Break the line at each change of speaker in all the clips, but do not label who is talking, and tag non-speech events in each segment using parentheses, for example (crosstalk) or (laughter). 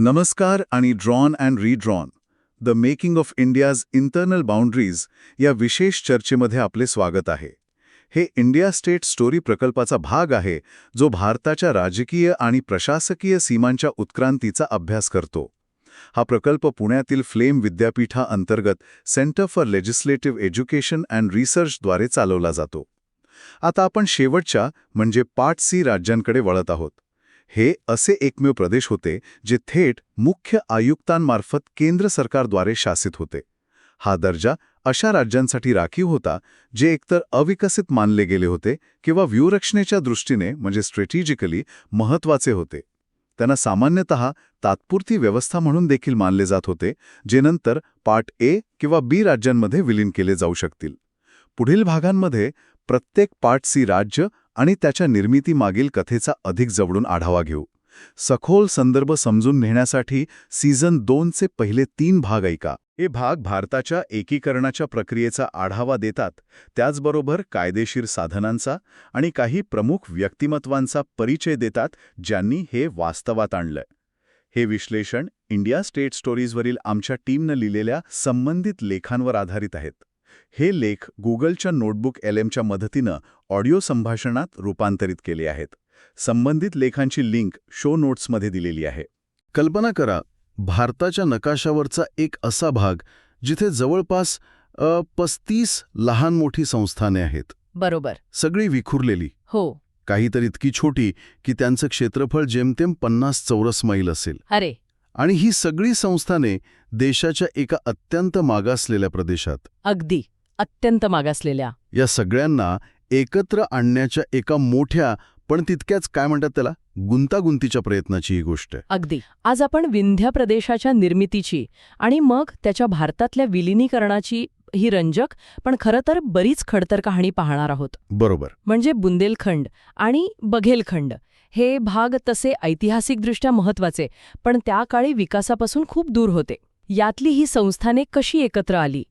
नमस्कार आणि drawn and redrawn the making of India's internal boundaries या विशेष चर्चेमध्ये आपले स्वागत आहे. हे इंडिया स्टेट स्टोरी प्रकल्पाचा भाग आहे जो भारताच्या राजकीय आणि प्रशासकीय सीमांच्या उत्क्रांतीचा अभ्यास करतो. हा प्रकल्प पुण्यातील flame विद्यापीठाअंतर्गत centre for legislative education and रिसर्चद्वारे चालवला जातो. आता आपण शेवटच्या म्हणजे पार्ट सी राज्यांकडे वळत आहोत. हे असे एकमेव प्रदेश होते जे थेट मुख्य आयुक्तांमार्फत केंद्र सरकारद्वारे शासित होते. हा दर्जा अशा राज्यांसाठी राखीव होता जे एकतर अविकसित मानले गेले होते किंवा व्यूहरचनेच्या दृष्टीने म्हणजे स्ट्रॅटेजिकली महत्त्वाचे होते. त्यांना सामान्यतः तात्पुरती व्यवस्था म्हणून देखील मानले जात होते जे नंतर पार्ट ए किंवा बी राज्यांमध्ये विलीन केले जाऊ शकतील. पुढील भागांमध्ये प्रत्येक पार्ट सी राज्य आणि त्याच्या निर्मितीमागील कथेचा अधिक जवळून आढावा घेऊ. सखोल संदर्भ समजून घेण्यासाठी सीझन दोनचे पहिले तीन भाग ऐका. हे भाग भारताच्या एकीकरणाच्या प्रक्रियेचा आढावा देतात त्याचबरोबर कायदेशीर साधनांचा आणि काही प्रमुख व्यक्तिमत्वांचा परिचय देतात ज्यांनी हे वास्तवात आणलंय. हे विश्लेषण इंडिया स्टेट स्टोरीजवरील आमच्या टीमनं लिहिलेल्या संबंधित लेखांवर आधारित आहेत. हे लेख गुगलच्या नोटबुक एल एमच्या मदतीनं ऑडिओ संभाषणात रूपांतरित केले आहेत. संबंधित लेखांची लिंक शो नोट्समध्ये दिलेली आहे.
कल्पना करा भारताच्या नकाशावरचा एक असा भाग जिथे जवळपास पस्तीस लहान मोठी संस्थाने आहेत.
बरोबर.
सगळी विखुरलेली.
हो.
काहीतरी इतकी छोटी की त्यांचं क्षेत्रफळ जेमतेम पन्नास चौरस मैल असेल.
अरे!
आणि ही सगळी संस्थाने देशाच्या एका अत्यंत मागासलेल्या प्रदेशात.
अगदी. अत्यंत मागासलेल्या.
या सगळ्यांना एकत्र आणण्याच्या एका मोठ्या पण तितक्याच काय म्हणतात त्याला गुंतागुंतीच्या प्रयत्नाची ही गोष्ट
अगदी. आज आपण विंध्य प्रदेशाच्या निर्मितीची आणि मग त्याच्या भारतातल्या विलिनीकरणाची ही रंजक पण खरं तर बरीच खडतर कहाणी पाहणार आहोत.
बरोबर.
म्हणजे बुंदेलखंड आणि बघेलखंड हे भाग तसे ऐतिहासिकदृष्ट्या महत्त्वाचे पण त्या काळी विकासापासून खूप दूर होते. यातली ही संस्थाने कशी एकत्र आली?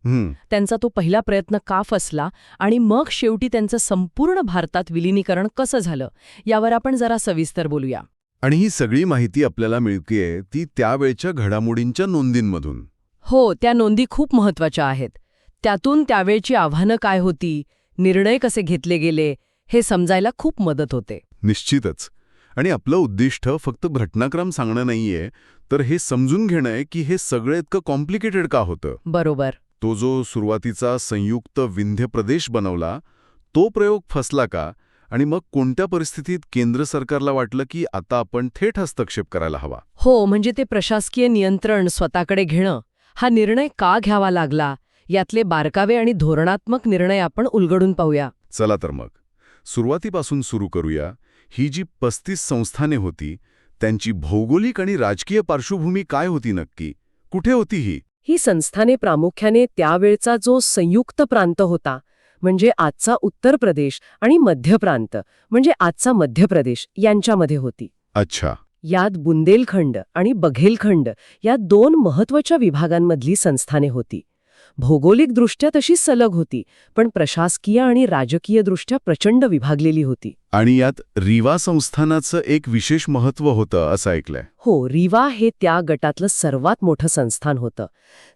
त्यांचा तो पहिला प्रयत्न का फसला? आणि मग शेवटी त्यांचं संपूर्ण भारतात विलिनीकरण कसं झालं? यावर आपण जरा सविस्तर बोलूया.
आणि ही सगळी माहिती आपल्याला मिळतेय ती त्यावेळच्या घडामोडींच्या नोंदींमधून.
हो त्या नोंदी खूप महत्त्वाच्या आहेत. त्यातून त्यावेळची आव्हानं काय होती? निर्णय कसे घेतले गेले? हे समजायला खूप मदत होते.
निश्चितच. आणि आपलं उद्दिष्ट फक्त घटनाक्रम सांगणं नाहीये तर हे समजून घेणं आहे की हे सगळं इतकं कॉम्प्लिकेटेड का होतं?
बरोबर.
तो जो सुरुवातीचा संयुक्त विंध्य प्रदेश बनवला तो प्रयोग फसला का? आणि मग कोणत्या परिस्थितीत केंद्र सरकारला वाटलं की आता आपण थेट हस्तक्षेप करायला हवा?
हो म्हणजे ते प्रशासकीय नियंत्रण स्वतःकडे घेणं. हा निर्णय का घ्यावा लागला? यातले बारकावे आणि धोरणात्मक निर्णय आपण उलगडून पाहूया.
चला तर मग. सुरुवातीपासून सुरू करूया. ही जी पस्तीस संस्थाने होती त्यांची भौगोलिक आणि राजकीय पार्श्वभूमी काय होती नक्की? कुठे होती ही?
ही संस्थाने प्रामुख्याने त्यावेळचा जो संयुक्त प्रांत होता म्हणजे आजचा उत्तर प्रदेश आणि मध्य प्रांत म्हणजे आजचा मध्य प्रदेश यांच्यामध्ये होती.
अच्छा.
यात बुंदेलखंड आणि बघेलखंड या दोन महत्त्वाच्या विभागांमधली संस्थाने होती. भौगोलिकदृष्ट्या तशी सलग होती पण प्रशासकीय आणि राजकीयदृष्ट्या प्रचंड विभागलेली होती.
आणि यात रिवा संस्थानाचं एक विशेष महत्त्व होतं असं ऐकलंय.
हो रिवा हे त्या गटातलं सर्वात मोठं संस्थान होतं.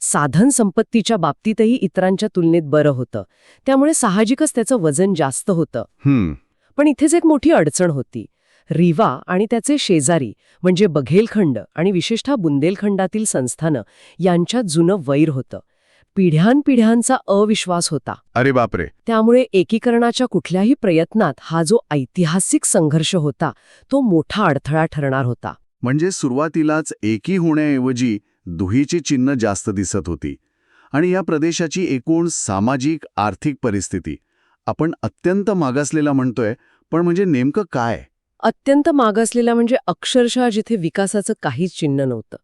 साधन संपत्तीच्या बाबतीतही इतरांच्या तुलनेत बरं होतं. त्यामुळे साहजिकच त्याचं वजन जास्त होतं. पण इथेच एक मोठी अडचण होती. रिवा आणि त्याचे शेजारी म्हणजे बघेलखंड आणि विशेषतः बुंदेलखंडातील संस्थानं यांच्यात जुनं वैर होतं. पिढ्यानपिढ्यांचा अविश्वास होता.
अरे बापरे.
त्यामुळे एकीकरणाच्या कुठल्याही प्रयत्नात हा जो ऐतिहासिक संघर्ष होता तो मोठा अडथळा ठरणार होता.
म्हणजे सुरुवातीलाच एकी होण्याऐवजी दुहीची चिन्ह जास्त दिसत होती. आणि या प्रदेशाची एकूण सामाजिक आर्थिक परिस्थिती. आपण अत्यंत मागासलेला म्हणतोय पण म्हणजे नेमकं काय?
अत्यंत मागासलेला म्हणजे अक्षरशः जिथे विकासाचं काहीच चिन्ह नव्हतं.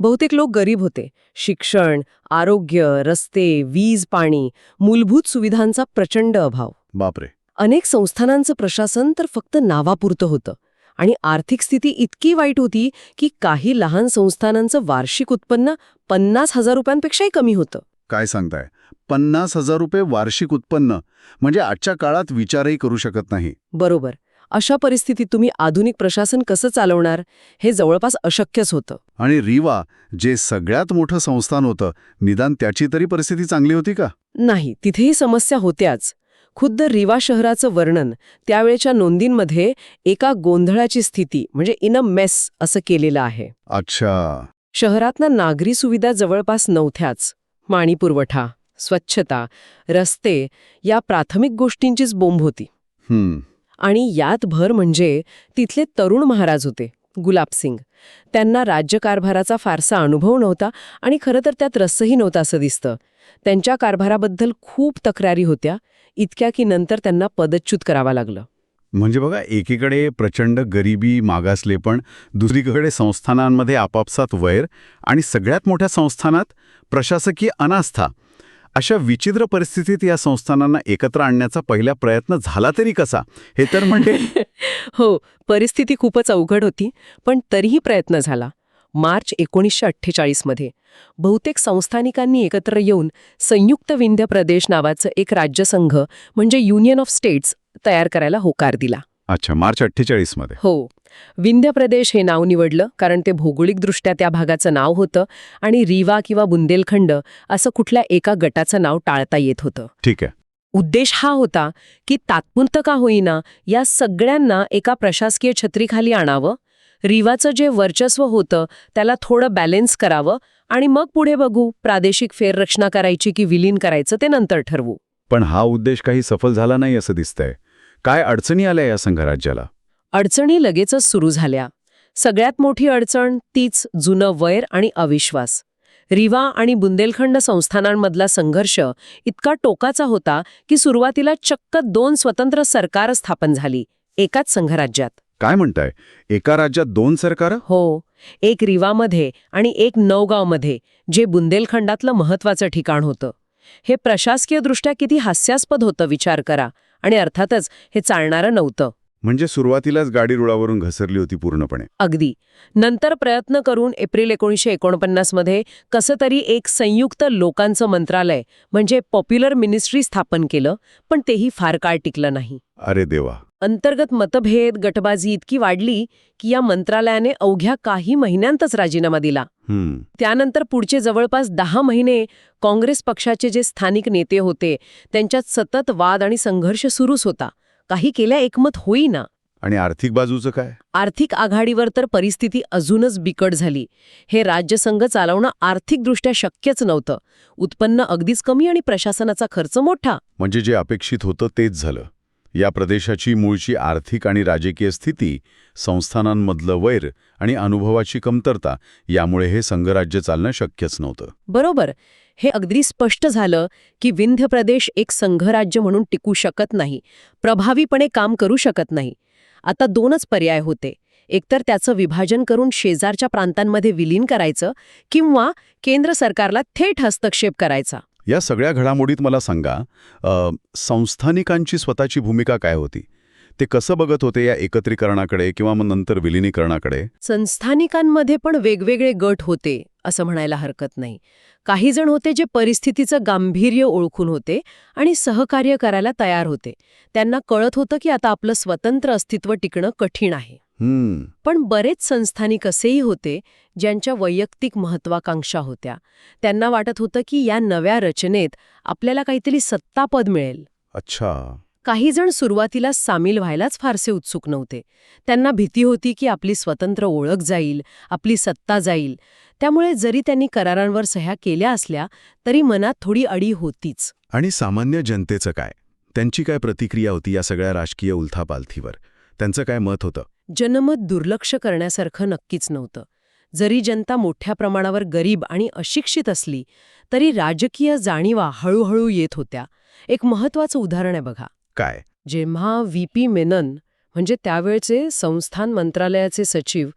बहुतेक लोक गरीब होते. शिक्षण आरोग्य रस्ते वीज पाणी मूलभूत सुविधांचा प्रचंड अभाव.
बापरे.
अनेक संस्थानांचं प्रशासन तर फक्त नावापुरतं होतं. आणि आर्थिक स्थिती इतकी वाईट होती की काही लहान संस्थानांचं वार्षिक उत्पन्न पन्नास हजार रुपयांपेक्षाही कमी होतं.
काय सांगताय? पन्नास हजार रुपये वार्षिक उत्पन्न म्हणजे आजच्या काळात विचारही करू शकत नाही.
बरोबर. अशा परिस्थितीत तुम्ही आधुनिक प्रशासन कसं चालवणार हे जवळपास अशक्यच होतं.
आणि रीवा जे सगळ्यात मोठं संस्थान होतं निदान त्याची तरी परिस्थिती चांगली होती का?
नाही तिथेही समस्या होत्याच. खुद्द रिवा शहराचं वर्णन त्यावेळेच्या नोंदींमध्ये एका गोंधळाची स्थिती म्हणजे इन अ मेस असं केलेलं आहे.
अच्छा.
शहरातनं नागरी सुविधा जवळपास नव्हत्याच. पाणी पुरवठा स्वच्छता रस्ते या प्राथमिक गोष्टींचीच बोंब होती.
हम्म.
आणि यात भर म्हणजे तिथले तरुण महाराज होते गुलाबसिंग त्यांना राज्यकारभाराचा फारसा अनुभव नव्हता आणि खरं तर त्यात रसही नव्हता असं दिसतं. त्यांच्या कारभाराबद्दल खूप तक्रारी होत्या इतक्या की नंतर त्यांना पदच्युत करावं लागलं.
म्हणजे बघा एकीकडे प्रचंड गरिबी मागासले पण दुसरीकडे संस्थानांमध्ये आपापसात वैर आणि सगळ्यात मोठ्या संस्थानात प्रशासकीय अनास्था. अशा विचित्र परिस्थितीत या संस्थानांना एकत्र आणण्याचा पहिला प्रयत्न झाला तरी कसा? हे तर म्हणजे (laughs)
हो परिस्थिती खूपच अवघड होती पण तरीही प्रयत्न झाला. मार्च एकोणीसशे अठ्ठेचाळीसमध्ये बहुतेक संस्थानिकांनी एकत्र येऊन संयुक्त विंध्य प्रदेश नावाचं एक राज्यसंघ म्हणजे युनियन ऑफ स्टेट्स तयार करायला होकार दिला.
अच्छा मार्च अठ्ठेचाळीसमध्ये.
हो. विंध्य प्रदेश हे नाव निवडलं कारण ते भौगोलिकदृष्ट्या त्या भागाचं नाव होतं आणि रीवा किंवा बुंदेलखंड असं कुठल्या एका गटाचं नाव टाळता येत होतं.
ठीक आहे.
उद्देश हा होता की तात्पुरतं का होईना या सगळ्यांना एका प्रशासकीय छत्रीखाली आणावं रिवाचं जे वर्चस्व होतं त्याला थोडं बॅलेन्स करावं आणि मग पुढे बघू प्रादेशिक फेररचना करायची की विलीन करायचं ते नंतर ठरवू.
पण हा उद्देश काही सफल झाला नाही असं दिसतंय. काय अडचणी आल्या या संघराज्याला?
अडचणी लगेचच सुरू झाल्या. सगळ्यात मोठी अडचण तीच जुनं वैर आणि अविश्वास. रिवा आणि बुंदेलखंड संस्थानांमधला संघर्ष इतका टोकाचा होता की सुरुवातीला चक्क दोन स्वतंत्र सरकार स्थापन झाली एकाच संघराज्यात.
काय म्हणताय? एका राज्यात दोन सरकार?
हो एक रिवामध्ये आणि एक नौगावमध्ये जे बुंदेलखंडातलं महत्वाचं ठिकाण होतं. हे प्रशासकीयदृष्ट्या किती हास्यास्पद होतं विचार करा. आणि अर्थातच हे चालणारं नव्हतं.
म्हणजे सुरुवातीलाच गाडी रुळावरून घसरली होती पूर्णपणे.
अगदी. नंतर प्रयत्न करून एप्रिल एकोणीसशे एकोणपन्नासमध्ये कसं तरी एक संयुक्त लोकांचं मंत्रालय म्हणजे पॉप्युलर मिनिस्ट्री स्थापन केलं पण तेही फार काळ टिकलं नाही.
अरे देवा.
अंतर्गत मतभेद गटबाजी इतकी वाढली की या मंत्रालयाने अवघ्या काही महिन्यांतच राजीनामा दिला. त्यानंतर पुढचे जवळपास दहा महिने काँग्रेस पक्षाचे जे स्थानिक नेते होते त्यांच्यात सतत वाद आणि संघर्ष सुरूच होता. काही केल्या एकमत होईना.
आणि आर्थिक बाजूचं काय?
आर्थिक आघाडीवर तर परिस्थिती अजूनच बिकट झाली. हे राज्यसंघ चालवणं आर्थिकदृष्ट्या शक्यच नव्हतं. उत्पन्न अगदीच कमी आणि प्रशासनाचा खर्च मोठा.
म्हणजे जे अपेक्षित होतं तेच झालं. या प्रदेशाची मूळची आर्थिक आणि राजकीय स्थिती संस्थानांमधलं वैर आणि अनुभवाची कमतरता यामुळे हे संघराज्य चालणं शक्यच नव्हतं.
बरोबर. हे अगदी स्पष्ट झालं की विंध्य प्रदेश एक संघराज्य म्हणून टिकू शकत नाही प्रभावीपणे काम करू शकत नाही. आता दोनच पर्याय होते. एकतर त्याचं विभाजन करून शेजारच्या प्रांतांमध्ये विलीन करायचं किंवा केंद्र सरकारला थेट हस्तक्षेप करायचा.
या सगळ्या घडामोडीत मला सांगा अ, संस्थानिकांची स्वतःची भूमिका काय होती? ते कसं बघत होते या एकत्रीकरणाकडे किंवा मग नंतर विलिनीकरणाकडे?
संस्थानिकांमध्ये पण वेगवेगळे गट होते असं म्हणायला हरकत नाही. काही जण होते जे परिस्थितीचं गांभीर्य ओळखून होते आणि सहकार्य करायला तयार होते. त्यांना कळत होतं की आता आपलं स्वतंत्र अस्तित्व टिकणं कठीण आहे. पण बरेच संस्थानिक असेही होते ज्यांच्या वैयक्तिक महत्वाकांक्षा होत्या. त्यांना वाटत होतं की या नव्या रचनेत आपल्याला काहीतरी सत्तापद मिळेल.
अच्छा.
काही जण सुरुवातीला सामील व्हायलाच फारसे उत्सुक नव्हते. त्यांना भीती होती की आपली स्वतंत्र ओळख जाईल आपली सत्ता जाईल. त्यामुळे जरी त्यांनी करारांवर सह्या केल्या असल्या तरी मनात थोडी अडी होतीच.
आणि सामान्य जनतेचं काय? त्यांची काय प्रतिक्रिया होती या सगळ्या राजकीय उलथापालथीवर? त्यांचं काय मत होतं?
जनमत दुर्लक्ष करण्यासारखं नक्कीच नव्हतं. जरी जनता मोठ्या प्रमाणावर गरीब आणि अशिक्षित असली तरी राजकीय जाणीवा हळूहळू येत होत्या. एक महत्वाचं उदाहरण आहे बघा.
काय?
जेव्हा व्ही. पी. मेनन म्हणजे त्यावेळचे संस्थान मंत्रालयाचे सचिव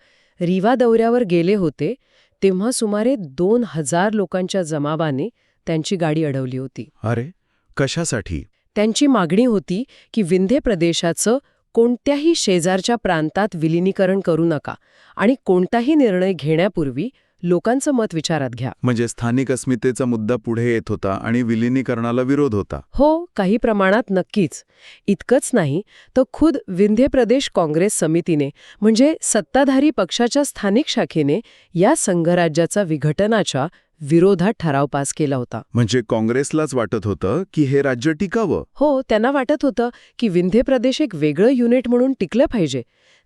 रिवा दौऱ्यावर गेले होते तेव्हा सुमारे दोन हजार लोकांच्या जमावाने त्यांची गाडी अडवली होती.
अरे कशासाठी?
त्यांची मागणी होती की विंध्य प्रदेशाचं कोणत्याही शेजारच्या प्रांतात विलिनीकरण करू नका आणि कोणताही निर्णय घेण्यापूर्वी लोकांचं मत विचारात घ्या.
म्हणजे स्थानिक अस्मितेचा मुद्दा पुढे येत होता आणि विलिनीकरणाला विरोध होता.
हो काही प्रमाणात नक्कीच. इतकंच नाही तर खुद विंध्य प्रदेश काँग्रेस समितीने म्हणजे सत्ताधारी पक्षाच्या स्थानिक शाखेने या संघराज्याचा विघटनाच्या विरोधात ठराव पास केला होता.
म्हणजे काँग्रेसलाच वाटत होतं की हे राज्य टिकावं?
हो त्यांना वाटत होतं की विंध्य प्रदेश एक वेगळं युनिट म्हणून टिकलं पाहिजे.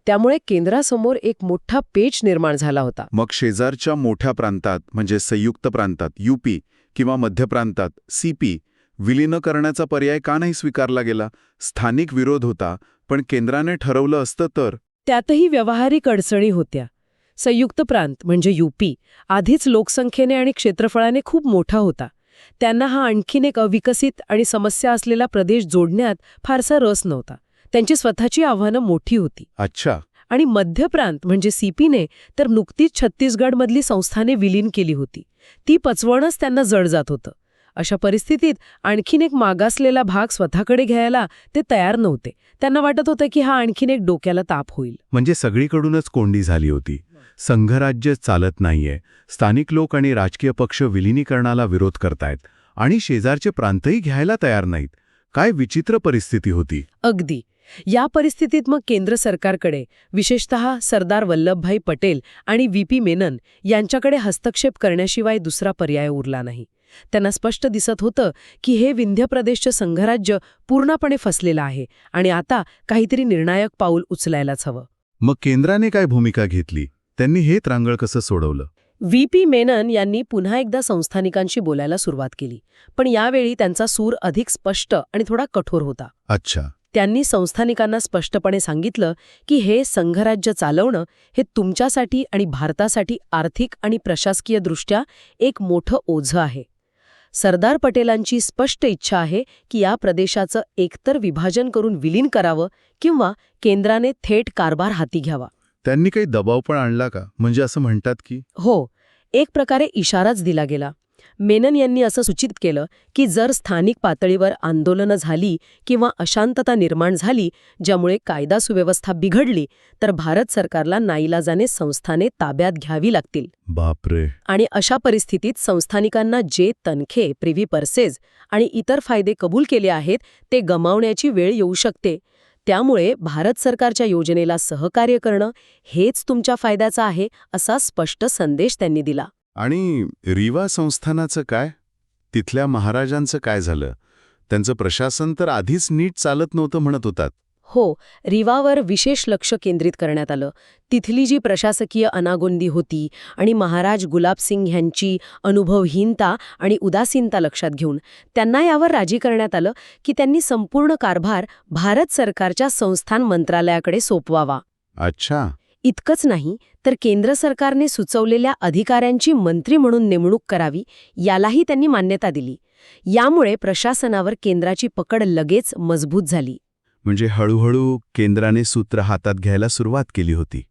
त्यामुळे केंद्रासमोर एक मोठा पेच निर्माण झाला होता.
मग शेजारच्या मोठ्या प्रांतात म्हणजे संयुक्त प्रांतात यूपी किंवा मध्य प्रांतात सीपी विलीन करण्याचा पर्याय का नाही स्वीकारला गेला? स्थानिक विरोध होता पण केंद्राने ठरवलं असतं तर?
त्यातही व्यावहारिक अडचणी होत्या. संयुक्त प्रांत म्हणजे यूपी आधीच लोकसंख्येने आणि क्षेत्रफळाने खूप मोठा होता. त्यांना हा आणखीन एक अविकसित आणि समस्या असलेला प्रदेश जोडण्यात फारसा रस नव्हता. त्यांची स्वतःची आव्हानं मोठी होती.
अच्छा.
आणि मध्य प्रांत म्हणजे सीपीने तर नुकतीच छत्तीसगडमधली संस्थाने विलीन केली होती. ती पचवणच त्यांना जड जात होतं. अशा परिस्थितीत आणखीन एक मागासलेला भाग स्वतःकडे घ्यायला ते तयार नव्हते. त्यांना वाटत होतं की हा आणखीन एक डोक्याला ताप होईल.
म्हणजे सगळीकडूनच कोंडी झाली होती. संघराज्य चालत नाहीये. स्थानिक लोक आणि राजकीय पक्ष विलिनीकरणाला विरोध करतायत आणि शेजारचे प्रांतही घ्यायला तयार नाहीत. काय विचित्र परिस्थिती होती.
अगदी. या परिस्थितीत मग केंद्र सरकारकडे विशेषतः सरदार वल्लभभाई पटेल आणि व्ही पी मेनन यांच्याकडे हस्तक्षेप करण्याशिवाय दुसरा पर्याय उरला नाही. त्यांना स्पष्ट दिसत होतं की हे विंध्य प्रदेशचं संघराज्य पूर्णपणे फसलेलं आहे आणि आता काहीतरी निर्णायक पाऊल उचलायलाच हवं.
मग केंद्राने काय भूमिका घेतली? त्यांनी हे त्रांगळ कसं सोडवलं?
व्ही. पी. मेनन यांनी पुन्हा एकदा संस्थानिकांशी बोलायला सुरुवात केली. पण यावेळी त्यांचा सूर अधिक स्पष्ट आणि थोडा कठोर होता.
अच्छा.
त्यांनी संस्थानिकांना स्पष्टपणे सांगितलं की हे संघराज्य चालवणं हे तुमच्यासाठी आणि भारतासाठी आर्थिक आणि प्रशासकीयदृष्ट्या एक मोठं ओझं आहे. सरदार पटेलांची स्पष्ट इच्छा आहे की या प्रदेशाचं एकतर विभाजन करून विलीन करावं किंवा केंद्राने थेट कारभार हाती घ्यावा.
त्यांनी काही दबाव पण आणला का? म्हणजे असं म्हणतात की?
हो. एक प्रकारे इशाराच दिला गेला. मेनन यांनी असं सूचित केलं की जर स्थानिक पातळीवर आंदोलनं झाली किंवा अशांतता निर्माण झाली ज्यामुळे कायदा सुव्यवस्था बिघडली तर भारत सरकारला नाईलाजाने संस्थाने ताब्यात घ्यावी लागतील.
बापरे.
आणि अशा परिस्थितीत संस्थानिकांना जे तनखे प्रिव्ही पर्सेस आणि इतर फायदे कबूल केले आहेत ते गमावण्याची वेळ येऊ शकते. त्यामुळे भारत सरकारच्या योजनेला सहकार्य करणं हेच तुमच्या फायद्याचं आहे असा स्पष्ट संदेश त्यांनी दिला.
आणि रिवा संस्थानाचं काय? तिथल्या महाराजांचं काय झालं? त्यांचं प्रशासन तर आधीच नीट चालत नव्हतं म्हणत होतात.
हो रिवावर विशेष लक्ष केंद्रित करण्यात आलं. तिथली जी प्रशासकीय अनागोंदी होती आणि महाराज गुलाबसिंग ह्यांची अनुभवहीनता आणि उदासीनता लक्षात घेऊन त्यांना यावर राजी करण्यात आलं की त्यांनी संपूर्ण कारभार भारत सरकारच्या संस्थान मंत्रालयाकडे सोपवावा.
अच्छा.
इतकंच नाही तर केंद्र सरकारने सुचवलेल्या अधिकाऱ्यांची मंत्री म्हणून नेमणूक करावी यालाही त्यांनी मान्यता दिली. यामुळे प्रशासनावर केंद्राची पकड लगेच मजबूत झाली.
म्हणजे हळूहळू केंद्राने सूत्र हातात घ्यायला सुरुवात केली होती.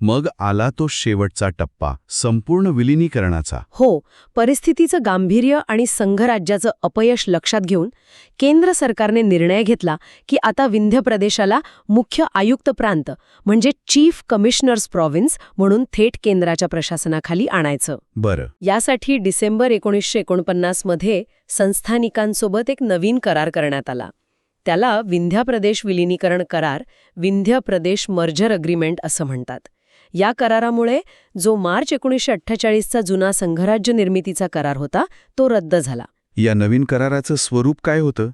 मग आला तो शेवटचा टप्पा संपूर्ण विलिनीकरणाचा.
हो परिस्थितीचं गांभीर्य आणि संघराज्याचं अपयश लक्षात घेऊन केंद्र सरकारने निर्णय घेतला की आता विंध्य प्रदेशाला मुख्य आयुक्त प्रांत म्हणजे चीफ कमिशनर्स प्रॉव्हिन्स म्हणून थेट केंद्राच्या प्रशासनाखाली आणायचं.
बरं.
यासाठी डिसेंबर एकोणीसशे एकोणपन्नासमध्ये संस्थानिकांसोबत एक नवीन करार करण्यात आला. त्याला विंध्य प्रदेश विलिनीकरण करार विंध्य प्रदेश मर्जर अग्रीमेंट असं म्हणतात. या करारामुळे जो मार्च एकोणीसशे अठ्ठेचाळीसचा जुना संघराज्य निर्मितीचा करार होता तो रद्द झाला.
या नवीन कराराचं स्वरूप काय होतं?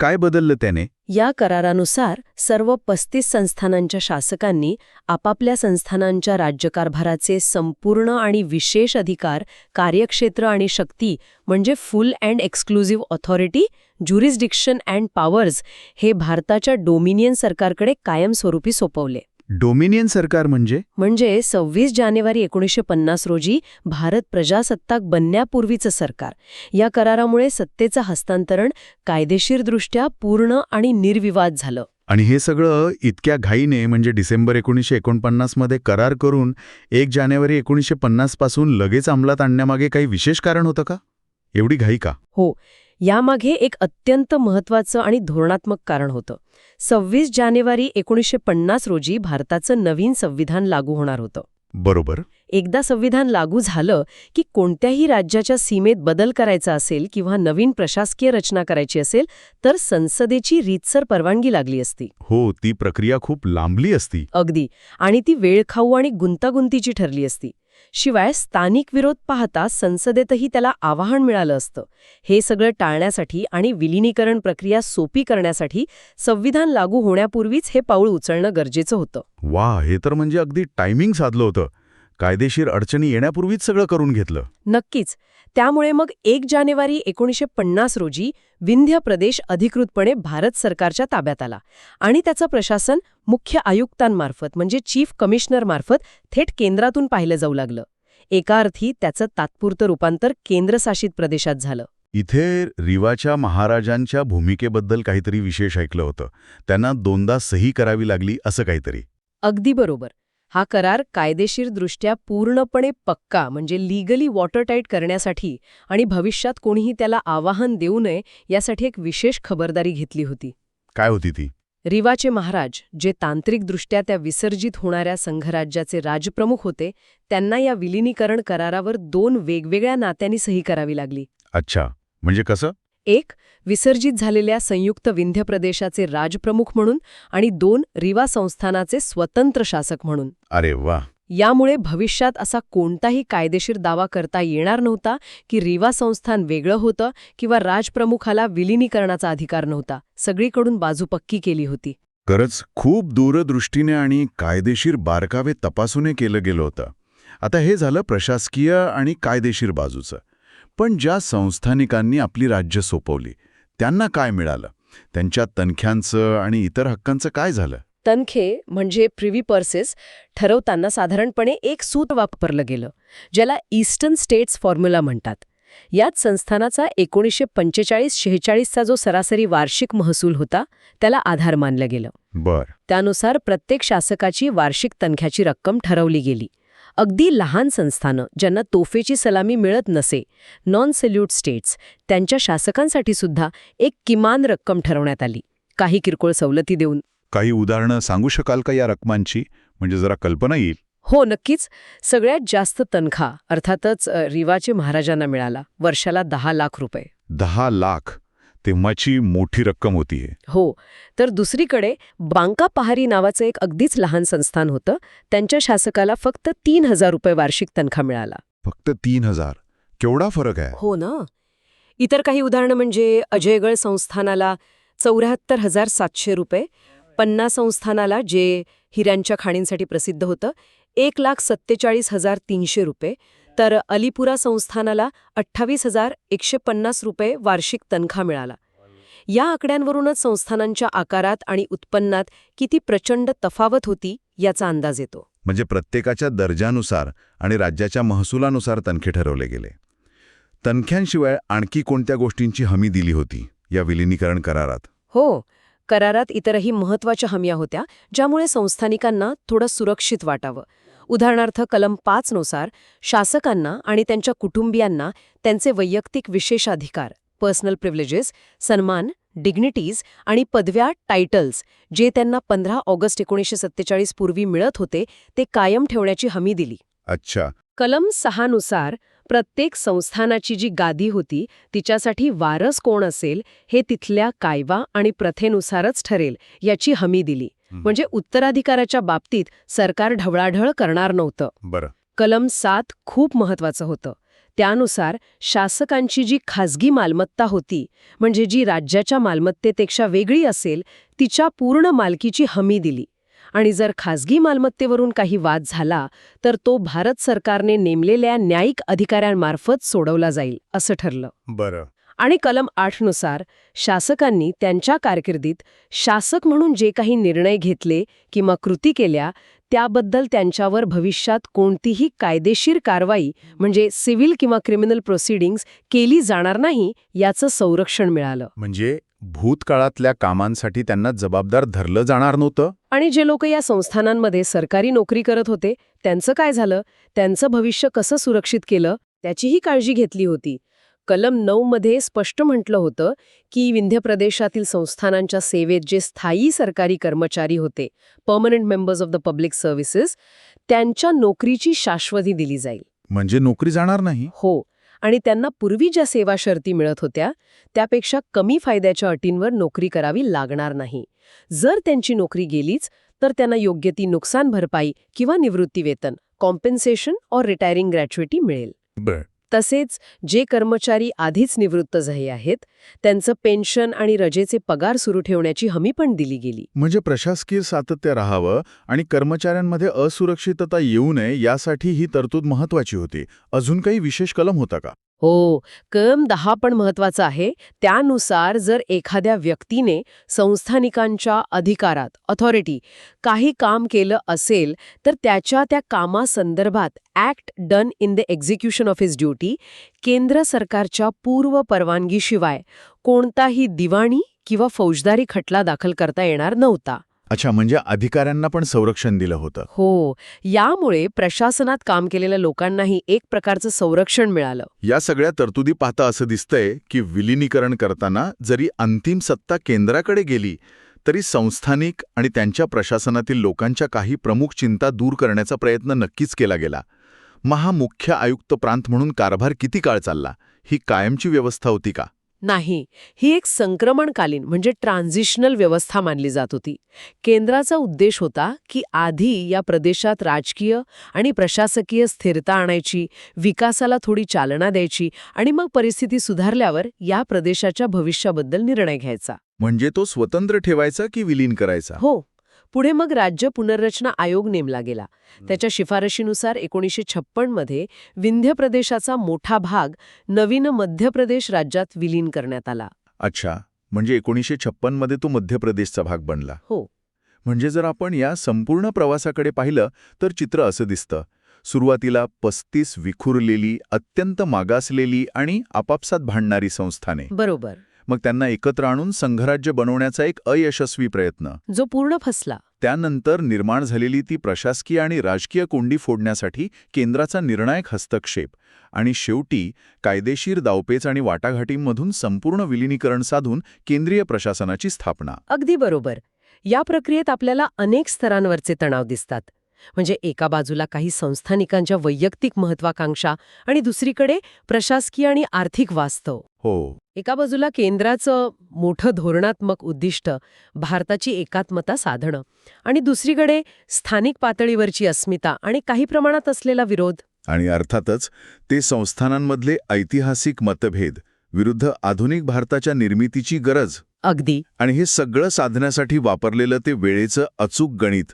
काय बदललं त्याने?
या करारानुसार सर्व पस्तीस संस्थानांच्या शासकांनी आपापल्या संस्थानांच्या राज्यकारभाराचे संपूर्ण आणि विशेष अधिकार कार्यक्षेत्र आणि शक्ती म्हणजे full and exclusive authority jurisdiction and powers हे भारताच्या डोमिनियन सरकारकडे कायमस्वरूपी सोपवले.
डोमिनियन सरकार म्हणजे?
म्हणजे सव्वीस जानेवारी एकोणीसशे पन्नास रोजी भारत प्रजासत्ताक बनण्यापूर्वीचं सरकार. या करारामुळे सत्तेचं हस्तांतरण कायदेशीरदृष्ट्या पूर्ण आणि निर्विवाद झालं.
आणि हे सगळं इतक्या घाईने म्हणजे डिसेंबर एकोणीसशे एकोणपन्नासमध्ये करार करून एक जानेवारी एकोणीसशे पन्नासपासून लगेच अंमलात आणण्यामागे काही विशेष कारण होतं का? एवढी घाई का?
हो. यामागे एक अत्यंत महत्वाचं आणि धोरणात्मक कारण होतं. सव्वीस जानेवारी एकोणीसशे पन्नास रोजी भारताचं नवीन संविधान लागू होणार होतं.
बरोबर.
एकदा संविधान लागू झालं की कोणत्याही राज्याच्या सीमेत बदल करायचा असेल किंवा नवीन प्रशासकीय रचना करायची असेल तर संसदेची रीतसर परवानगी लागली असती.
हो ती प्रक्रिया खूप लांबली असती.
अगदी. आणि ती वेळखाऊ आणि गुंतागुंतीची ठरली असती. शिवाय स्थानिक विरोध पाहता संसदेतही त्याला आवाहन मिळालं असतं. हे सगळं टाळण्यासाठी आणि विलिनीकरण प्रक्रिया सोपी करण्यासाठी संविधान लागू होण्यापूर्वीच हे पाऊल उचलणं गरजेचं होतं.
वा हे तर म्हणजे अगदी टायमिंग साधलं होतं. कायदेशीर अडचणी येण्यापूर्वीच सगळं करून घेतलं.
नक्कीच. त्यामुळे मग एक जानेवारी एकोणीसशे पन्नास रोजी विंध्य प्रदेश अधिकृतपणे भारत सरकारच्या ताब्यात आला आणि त्याचं प्रशासन मुख्य आयुक्तांमार्फत म्हणजे चीफ कमिशनरमार्फत थेट केंद्रातून पाहिलं जाऊ लागलं. एका अर्थी त्याचं तात्पुरतं रूपांतर केंद्रशासित प्रदेशात झालं.
इथे रिवाच्या महाराजांच्या भूमिकेबद्दल काहीतरी विशेष ऐकलं होतं. त्यांना दोनदा सही करावी लागली असं काहीतरी.
अगदी बरोबर. हा करार कायदेशीरदृष्ट्या पूर्णपणे पक्का म्हणजे लिगली वॉटरटाईट करण्यासाठी आणि भविष्यात कोणीही त्याला आवाहन देऊ नये यासाठी एक विशेष खबरदारी घेतली होती.
काय होती ती?
रिवाचे महाराज जे तांत्रिकदृष्ट्या त्या विसर्जित होणाऱ्या संघराज्याचे राजप्रमुख होते त्यांना या विलिनीकरण करारावर दोन वेगवेगळ्या नात्यांनी सही करावी लागली.
अच्छा. म्हणजे कसं?
एक विसर्जित झालेल्या संयुक्त विंध्य प्रदेशाचे राजप्रमुख म्हणून आणि दोन रिवा संस्थानाचे स्वतंत्र शासक म्हणून.
अरे वा.
यामुळे भविष्यात असा कोणताही कायदेशीर दावा करता येणार नव्हता की रिवा संस्थान वेगळं होतं किंवा राजप्रमुखाला विलिनीकरणाचा अधिकार नव्हता. सगळीकडून बाजू पक्की केली होती.
खरंच खूप दूरदृष्टीने आणि कायदेशीर बारकावे तपासूने केलं गेलं होतं. आता हे झालं प्रशासकीय आणि कायदेशीर बाजूचं. पण ज्या संस्थानिकांनी आपली राज्य सोपवली त्यांना काय मिळालं? त्यांच्या तनख्यांचं आणि इतर हक्कांचं काय झालं?
तनखे म्हणजे प्रिव्ही पर्सेस ठरवताना साधारणपणे एक सूत्र वापरलं गेलं ज्याला ईस्टर्न स्टेट्स फॉर्म्युला म्हणतात. यात संस्थानाचा एकोणीसशे पंचेचाळीस शेहेचाळीसचा जो सरासरी वार्षिक महसूल होता त्याला आधार मानलं गेलं.
बर.
त्यानुसार प्रत्येक शासकाची वार्षिक तनख्याची रक्कम ठरवली गेली. अगदी लहान संस्थानं ज्यांना तोफेची सलामी मिळत नसे नॉन सेल्यूट स्टेट्स त्यांच्या शासकांसाठी सुद्धा एक किमान रक्कम ठरवण्यात आली. काही किरकोळ सवलती देऊन.
काही उदाहरणं सांगू शकाल का या रकमांची म्हणजे जरा कल्पना येईल.
हो नक्कीच. सगळ्यात जास्त तनखा अर्थातच रिवाचे महाराजांना मिळाला वर्षाला दहा लाख रुपये.
दहा लाख? तेव्हाची मोठी रक्कम होती हे.
हो तर दुसरीकडे बांका पहारी नावाचं एक अगदीच लहान संस्थान होतं. त्यांच्या शासकाला फक्त तीन हजार रुपये वार्षिक तनखा मिळाला.
फक्त तीन हजार. केवढा फरक आहे?
हो ना. इतर काही उदाहरणं म्हणजे अजयगड संस्थानाला चौऱ्याहत्तर हजार सातशे रुपये पन्ना संस्थानाला जे हिऱ्यांच्या खाणींसाठी प्रसिद्ध होतं एक लाख सत्तेचाळीस हजार तीनशे रुपये तर अलीपुरा संस्थानाला अठ्ठावीस हजार एकशे पन्नास रुपये वार्षिक तनखा मिळाला. या आकड्यांवरूनच संस्थानांच्या आकारात आणि उत्पन्नात किती प्रचंड तफावत होती याचा अंदाज येतो.
म्हणजे प्रत्येकाच्या दर्जानुसार आणि राज्याच्या महसुलानुसार तनखे ठरवले गेले. तनख्यांशिवाय आणखी कोणत्या गोष्टींची हमी दिली होती या विलिनीकरण करारात?
हो करारात इतरही महत्त्वाच्या हम्या होत्या ज्यामुळे संस्थानिकांना थोडं सुरक्षित वाटावं. उदाहरणार्थ कलम पाच नुसार शासकांना आणि त्यांच्या कुटुंबियांना त्यांचे वैयक्तिक विशेषाधिकार पर्सनल प्रिव्हिलेजेस सन्मान डिग्निटीज आणि पदव्या टायटल्स जे त्यांना पंधरा ऑगस्ट एकोणीसशे सत्तेचाळीस पूर्वी मिळत होते ते कायम ठेवण्याची हमी दिली.
अच्छा.
कलम सहानुसार प्रत्येक संस्थानाची जी गादी होती तिच्यासाठी वारस कोण असेल हे तिथल्या कायवा आणि प्रथेनुसारच ठरेल याची हमी दिली. म्हणजे उत्तराधिकाराच्या बाबतीत सरकार ढवळाढळ करणार नव्हतं.
बरं.
कलम सात खूप महत्वाचं होतं. त्यानुसार शासकांची जी खाजगी मालमत्ता होती म्हणजे जी राज्याच्या मालमत्तेपेक्षा वेगळी असेल तिच्या पूर्ण मालकीची हमी दिली. आणि जर खाजगी मालमत्तेवरून काही वाद झाला तर तो भारत सरकारने नेमलेल्या न्यायिक अधिकाऱ्यांमार्फत सोडवला जाईल असं ठरलं.
बरं.
आणि कलम आठनुसार शासकांनी त्यांच्या कारकिर्दीत शासक म्हणून जे काही निर्णय घेतले किंवा कृती केल्या त्याबद्दल त्यांच्यावर भविष्यात कोणतीही कायदेशीर कारवाई म्हणजे सिव्हिल किंवा क्रिमिनल प्रोसिडिंग्स केली जाणार नाही याचं संरक्षण मिळालं.
म्हणजे भूतकाळातल्या कामांसाठी त्यांना जबाबदार धरलं जाणार नव्हतं?
आणि जे लोक या संस्थानांमध्ये सरकारी नोकरी करत होते त्यांचं काय झालं? त्यांचं भविष्य कसं सुरक्षित केलं? त्याचीही काळजी घेतली होती. कलम नऊ मध्ये स्पष्ट म्हटलं होतं की विंध्य प्रदेशातील संस्थानांच्या सेवेत जे स्थायी सरकारी कर्मचारी होते permanent members of the public services त्यांच्या नोकरीची शाश्वती दिली जाईल.
म्हणजे नोकरी जाणार नाही?
हो. आणि त्यांना पूर्वी ज्या सेवा शर्ती मिळत होत्या त्यापेक्षा कमी फायद्याच्या अटींवर नोकरी करावी लागणार नाही. जर त्यांची नोकरी गेलीच तर त्यांना योग्य ती नुकसान भरपाई किंवा निवृत्तीवेतन कॉम्पेन्सेशन और रिटायरिंग ग्रॅच्युएटी मिळेल.
बर.
तसेच जे कर्मचारी आधीच निवृत्त झाले आहेत त्यांचं पेन्शन आणि रजेचे पगार सुरू ठेवण्याची हमी पण दिली गेली.
म्हणजे प्रशासकीय सातत्य राहावं आणि कर्मचाऱ्यांमध्ये असुरक्षितता येऊ नये यासाठी ही तरतूद महत्वाची होती. अजून काही विशेष कलम होता का?
हो कलम दहा पण महत्त्वाचा आहे. त्यानुसार जर एखाद्या व्यक्तीने संस्थानिकांच्या अधिकारात ऑथॉरिटी काही काम केलं असेल तर त्याच्या त्या कामासंदर्भात act done in the execution of his duty केंद्र सरकारच्या पूर्व परवानगीशिवाय कोणताही दिवाणी किंवा फौजदारी खटला दाखल करता येणार नव्हता.
अच्छा म्हणजे अधिकाऱ्यांना पण संरक्षण दिलं होतं.
हो यामुळे प्रशासनात काम केलेल्या लोकांनाही एक प्रकारचं संरक्षण मिळालं.
या सगळ्या तरतुदी पाहता असं दिसतंय की विलिनीकरण करताना जरी अंतिम सत्ता केंद्राकडे गेली तरी संस्थानिक आणि त्यांच्या प्रशासनातील लोकांच्या काही प्रमुख चिंता दूर करण्याचा प्रयत्न नक्कीच केला गेला. महामुख्य आयुक्त प्रांत म्हणून कारभार किती काळ चालला? ही कायमची व्यवस्था होती का?
नाही ही एक संक्रमणकालीन म्हणजे ट्रान्झिशनल व्यवस्था मानली जात होती. केंद्राचा उद्देश होता की आधी या प्रदेशात राजकीय आणि प्रशासकीय स्थिरता आणायची विकासाला थोडी चालना द्यायची आणि मग परिस्थिती सुधारल्यावर या प्रदेशाच्या भविष्याबद्दल निर्णय घ्यायचा.
म्हणजे तो स्वतंत्र ठेवायचा की विलीन करायचा?
हो पुढे मग राज्य पुनर्रचना आयोग नेमला गेला. त्याच्या शिफारशीनुसार एकोणीसशे छप्पनमध्ये विंध्य प्रदेशाचा मोठा भाग नवीन मध्य प्रदेश राज्यात विलीन करण्यात आला.
अच्छा. म्हणजे एकोणीसशे छप्पनमध्ये तो मध्य प्रदेशचा भाग बनला.
हो.
म्हणजे जर आपण या संपूर्ण प्रवासाकडे पाहिलं तर चित्र असं दिसतं. सुरुवातीला पस्तीस विखुरलेली अत्यंत मागासलेली आणि आपापसात भांडणारी संस्थाने.
बरोबर.
मग त्यांना एकत्र आणून संघराज्य बनवण्याचा एक अयशस्वी प्रयत्न.
जो पूर्ण फसला.
त्यानंतर निर्माण झालेली ती प्रशासकीय आणि राजकीय कोंडी फोडण्यासाठी केंद्राचा निर्णायक हस्तक्षेप आणि शेवटी कायदेशीर दावपेच आणि वाटाघाटींमधून संपूर्ण विलिनीकरण साधून केंद्रीय प्रशासनाची स्थापना.
अगदी बरोबर. या प्रक्रियेत आपल्याला अनेक स्तरांवरचे तणाव दिसतात. म्हणजे एका बाजूला काही संस्थानिकांच्या वैयक्तिक महत्वाकांक्षा आणि दुसरीकडे प्रशासकीय आणि आर्थिक वास्तव.
हो.
एका बाजूला केंद्राचं मोठं धोरणात्मक उद्दिष्ट भारताची एकात्मता साधणं आणि दुसरीकडे स्थानिक पातळीवरची अस्मिता आणि काही प्रमाणात असलेला विरोध.
आणि अर्थातच ते संस्थानांमधले ऐतिहासिक मतभेद विरुद्ध आधुनिक भारताच्या निर्मितीची गरज.
अगदी.
आणि हे सगळं साधण्यासाठी वापरलेलं ते वेळेचं अचूक गणित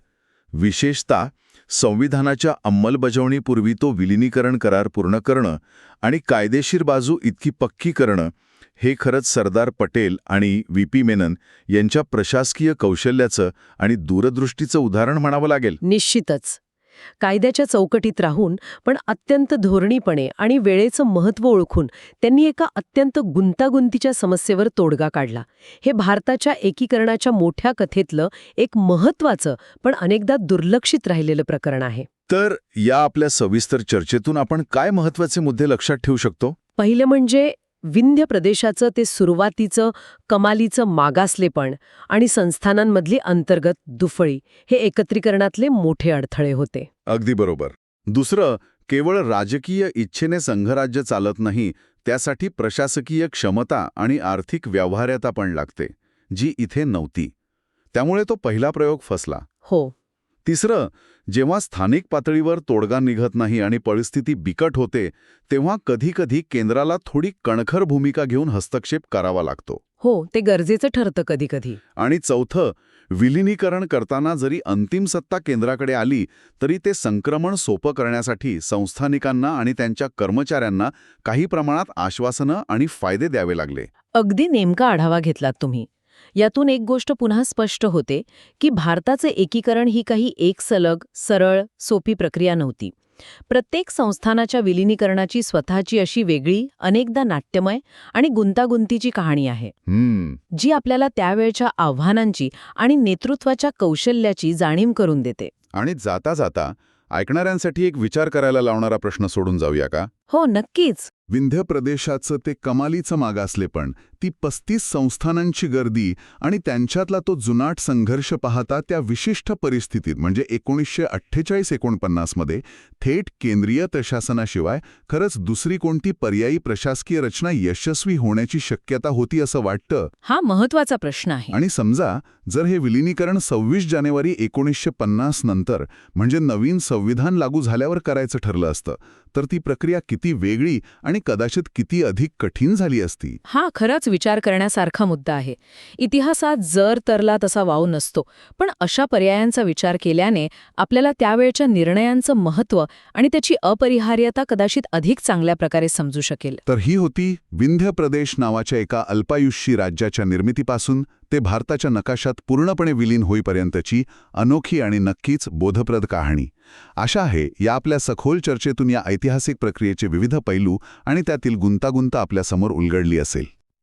विशेषतः संविधानाच्या अंमलबजावणीपूर्वी तो विलिनीकरण करार पूर्ण करणं आणि कायदेशीर बाजू इतकी पक्की करणं हे खरंच सरदार पटेल आणि व्ही. पी. मेनन यांच्या प्रशासकीय कौशल्याचं आणि दूरदृष्टीचं उदाहरण म्हणावं लागेल.
निश्चितच. कायद्याच्या चौकटीत राहून पण अत्यंत धोरणीपणे आणि वेळेचं महत्त्व ओळखून त्यांनी एका अत्यंत गुंतागुंतीच्या समस्येवर तोडगा काढला. हे भारताच्या एकीकरणाच्या मोठ्या कथेतलं एक महत्त्वाचं पण अनेकदा दुर्लक्षित राहिलेलं प्रकरण आहे.
तर या आपल्या सविस्तर चर्चेतून आपण काय महत्त्वाचे मुद्दे लक्षात ठेवू शकतो?
पहिलं म्हणजे विंध्य प्रदेशाचं ते सुरुवातीचं कमालीचं मागासलेपण आणि संस्थानांमधली अंतर्गत दुफळी हे एकत्रीकरणातले मोठे अडथळे होते.
अगदी बरोबर.
दुसरं केवळ राजकीय इच्छेने संघराज्य चालत नाही त्यासाठी प्रशासकीय क्षमता आणि आर्थिक व्यवहार्यता पण लागते जी इथे नव्हती. त्यामुळे तो पहिला प्रयोग फसला.
हो.
तिसरं जेव्हा स्थानिक पातळीवर तोडगा निघत नाही आणि परिस्थिती बिकट होते तेव्हा कधीकधी केंद्राला थोडी कणखर भूमिका घेऊन हस्तक्षेप करावा लागतो.
हो ते गरजेचं ठरतं कधी कधी
आणि चौथं विलिनीकरण करताना जरी अंतिम सत्ता केंद्राकडे आली तरी ते संक्रमण सोपं करण्यासाठी संस्थानिकांना आणि त्यांच्या कर्मचाऱ्यांना काही प्रमाणात आश्वासनं आणि फायदे द्यावे लागले.
अगदी नेमका आढावा घेतलात तुम्ही. यातून एक गोष्ट पुन्हा स्पष्ट होते की भारताचे एकीकरण ही काही एक सलग सरळ सोपी प्रक्रिया नव्हती. प्रत्येक संस्थानाच्या विलिनीकरणाची स्वतःची अशी वेगळी अनेकदा नाट्यमय आणि गुंतागुंतीची कहाणी आहे.
हम्म.
जी आपल्याला त्यावेळच्या आव्हानांची आणि नेतृत्वाच्या कौशल्याची जाणीव करून देते.
आणि जाता जाता ऐकणाऱ्यांसाठी एक विचार करायला लावणारा प्रश्न सोडून जाऊया का?
हो नक्कीच.
विंध्य प्रदेशाचं ते कमालीचं मागासलेपण ती पस्तीस संस्थानांची गर्दी आणि त्यांच्यातला तो जुनाट संघर्ष पाहता त्या विशिष्ट परिस्थितीत म्हणजे एकोणीसशे अठ्ठेचाळीस एकोणपन्नासमध्ये थेट केंद्रीय प्रशासनाशिवाय खरंच दुसरी कोणती पर्यायी प्रशासकीय रचना यशस्वी होण्याची शक्यता होती असं वाटतं?
हा महत्त्वाचा प्रश्न आहे.
आणि समजा जर हे विलिनीकरण सव्वीस जानेवारी एकोणीसशे पन्नास नंतर म्हणजे नवीन संविधान लागू झाल्यावर करायचं ठरलं असतं तर ती प्रक्रिया किती वेगळी आणि कदाचित किती अधिक कठीण झाली असती.
हा खराच विचार करण्यासारखा मुद्दा आहे. इतिहासात जर तरला तसा वाव नसतो पण अशा पर्यायांचा विचार केल्याने आपल्याला त्यावेळच्या निर्णयांचं महत्त्व आणि त्याची अपरिहार्यता कदाचित अधिक चांगल्या प्रकारे समजू शकेल.
तर ही होती विंध्य प्रदेश नावाच्या एका अल्पायुष्यी राज्याच्या निर्मितीपासून ते भारताच्या नकाशात पूर्णपणे विलीन होईपर्यंतची अनोखी आणि नक्कीच बोधप्रद कहाणी. आशा आहे या आपल्या सखोल चर्चेतून या ऐतिहासिक प्रक्रियेचे विविध पैलू आणि त्यातील गुंतागुंत आपल्यासमोर उलगडली असेल.